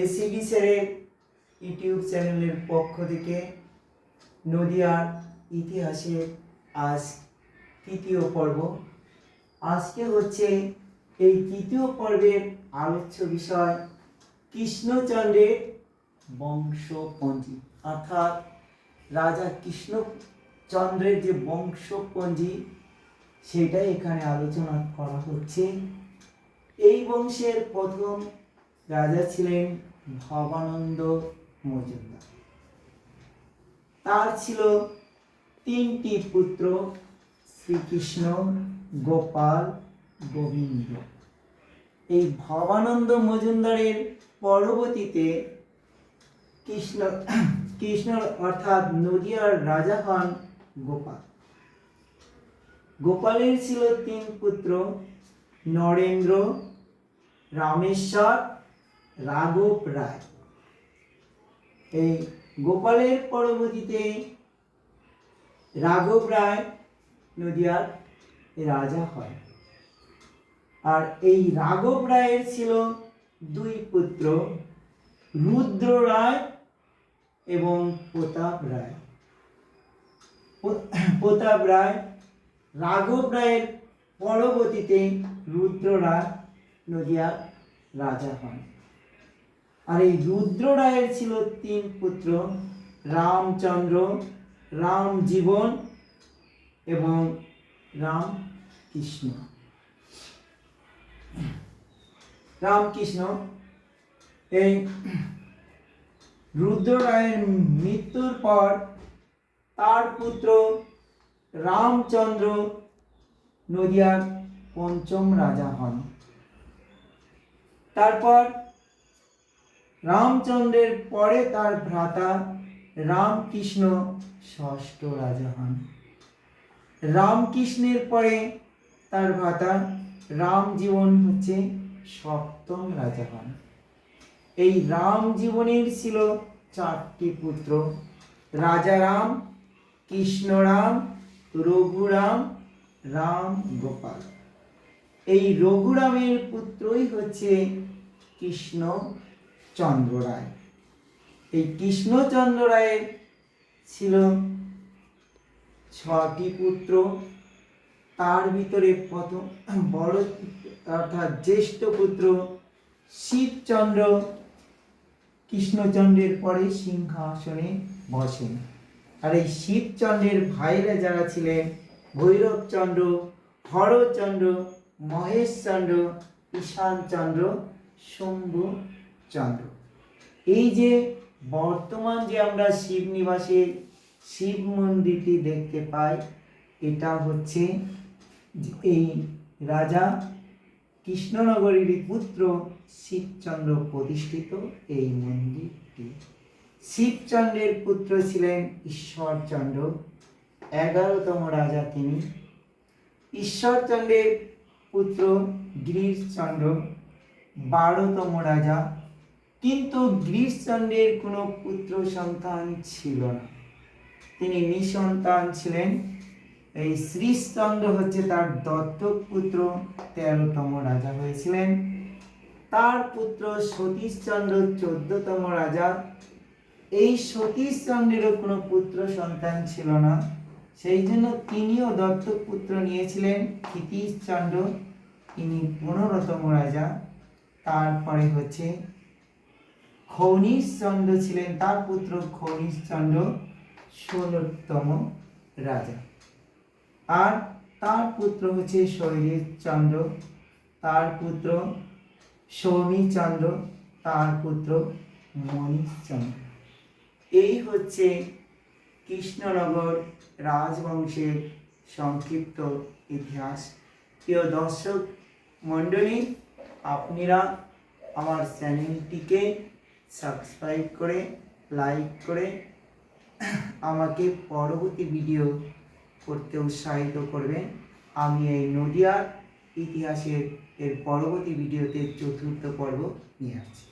ACB স্যারের YouTube চ্যানেলের পক্ষ থেকে নদিয়ার ইতিহাসের আজ তৃতীয় পর্ব। আজকে হচ্ছে এই তৃতীয় পর্বের আলোচ্য বিষয় কৃষ্ণচন্দ্রের বংশপঞ্জি, অর্থাৎ রাজা কৃষ্ণচন্দ্রের যে বংশপঞ্জি, সেটাই এখানে আলোচনা করা হচ্ছে। এই বংশের প্রথম রাজা ছিলেন ভবানন্দ মজুমদার। তার ছিল তিনটি পুত্র, শ্রীকৃষ্ণ, গোপাল, গোবিন্দ। এই ভবানন্দ মজুমদারের পরবর্তীতে কৃষ্ণ কৃষ্ণ অর্থাৎ নদিয়ার রাজা হন গোপাল। গোপালের ছিল তিন পুত্র, নরেন্দ্র, রামেশ্বর রাঘব রায়। এই গোপালের পরবর্তীতে রাঘব রায় নদিয়ার রাজা হয়। আর এই রাঘব রায়ের ছিল দুই পুত্র, রুদ্র রায় এবং প্রতাপ রায়। প্র- প্রতাপ রায়, রাঘব রায়ের পরবর্তীতে রুদ্র রায় নদিয়ার রাজা হন আর এই রুদ্র রায়ের ছিল তিন পুত্র, রামচন্দ্র রাম জীবন এবং রাম কৃষ্ণ রামকৃষ্ণ এই রুদ্র রায়ের মৃত্যুর পর তার পুত্র রামচন্দ্র নদিয়ার পঞ্চম রাজা হন। তারপর রামচন্দ্রের পরে তার ভ্রাতা রামকৃষ্ণ ষষ্ঠ রাজা হন রামকৃষ্ণের পরে তার ভ্রাতা রাম জীবন হচ্ছে সপ্তম রাজা হন এই রাম জীবনের ছিল চারটি পুত্র রাজারাম কৃষ্ণরাম রঘুরাম, রাম গোপাল। এই রঘুরামের পুত্রই হচ্ছে কৃষ্ণ চন্দ্র রায়। এই কৃষ্ণচন্দ্র রায়ের ছিল ছটি পুত্র, তার ভিতরে প্রথম বড় অর্থাৎ জ্যেষ্ঠ পুত্র শিবচন্দ্র, কৃষ্ণচন্দ্রের পরে সিংহাসনে বসেন। আর এই শিবচন্দ্রের ভাইরা যারা ছিলেন, ভৈরবচন্দ্র, হরচন্দ্র, মহেশচন্দ্র, ঈশানচন্দ্র, শম্ভু চন্দ্র। এই যে বর্তমান যে আমরা শিব নিবাসের শিব মন্দিরটি দেখতে পাই, এটা হচ্ছে এই রাজা কৃষ্ণনগরের পুত্র শিবচন্দ্র প্রতিষ্ঠিত এই মন্দিরটি। শিবচন্দ্রের পুত্র ছিলেন ঈশ্বরচন্দ্র, এগারোতম রাজা তিনি। ঈশ্বরচন্দ্রের পুত্র গিরিশচন্দ্র, বারোতম রাজা। কিন্তু গিরিশচন্দ্রের কোনো পুত্র সন্তান ছিল না। তিনি নিঃসন্তান ছিলেন। এই শ্রীশচন্দ্র হচ্ছে তার দত্তক পুত্র। তেরোতম রাজা হয়েছিলেন। তার পুত্র সতীশচন্দ্র চোদ্দতম রাজা। এই সতীশচন্দ্রেরও কোনো পুত্র সন্তান ছিল না। সেই জন্য তিনিও দত্তক পুত্র নিয়েছিলেন ক্ষিতীশচন্দ্র। তিনি পনেরোতম রাজা। তারপরে হচ্ছে খনিশচন্দ্র ছিলেন তার পুত্র খনিশচন্দ্র ষোলোতম রাজা। আর তার পুত্র হচ্ছে শৈলেশচন্দ্র, তার পুত্র সৌমিচন্দ্র, তার পুত্র মণিশচন্দ্র। এই হচ্ছে কৃষ্ণনগর রাজবংশের সংক্ষিপ্ত ইতিহাস। প্রিয় দর্শক মণ্ডলী, আপনারা আমার চ্যানেলটিকে সাবস্ক্রাইব করে লাইক করে আমাকে পরবর্তী ভিডিও করতে উৎসাহিত করবেন। আমি এই নদিয়ার ইতিহাসের, এর পরবর্তী ভিডিওতে চতুর্থ পর্ব নিয়ে আসছি।